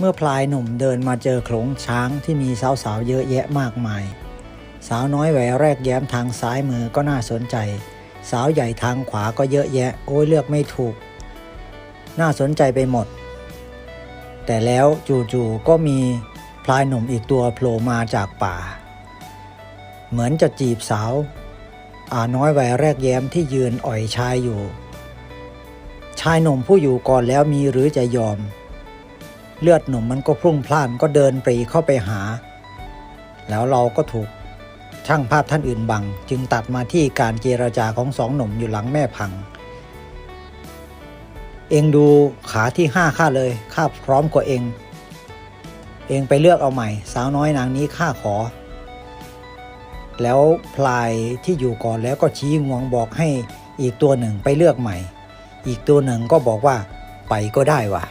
เมื่อพลายหนุ่มเดินมาเจอโขลงช้างที่มีสาวๆเยอะแยะมากมาย สาวน้อยแหวแรกแย้มทางซ้ายมือก็น่าสนใจ สาวใหญ่ทางขวาก็เยอะแยะ โอ้ยเลือกไม่ถูก น่าสนใจไปหมด แต่แล้วจู่ๆก็มีพลายหนุ่มอีกตัวโผล่มาจากป่า เหมือนจะจีบสาวอาน้อยแหวแรกแย้มที่ยืนอ่อยชายอยู่ ชายหนุ่มผู้อยู่ก่อนแล้วมีหรือจะยอม เลือดหนุ่มมันก็พรุ่งพล่านก็เดินปรีเข้าไปหา แล้วเราก็ถูกช่างภาพท่านอื่นบัง จึงตัดมาที่การเจรจาของสองหนุ่มอยู่หลังแม่พัง เองดูขาที่ห้าข้าเลยข้าพร้อมกว่าเอง เองไปเลือกเอาใหม่ สาวน้อยนางนี้ข้าขอ แล้วพลายที่อยู่ก่อนแล้วก็ชี้งวงบอกให้อีกตัวหนึ่งไปเลือกใหม่ อีกตัวหนึ่งก็บอกว่าไปก็ได้ว่ะ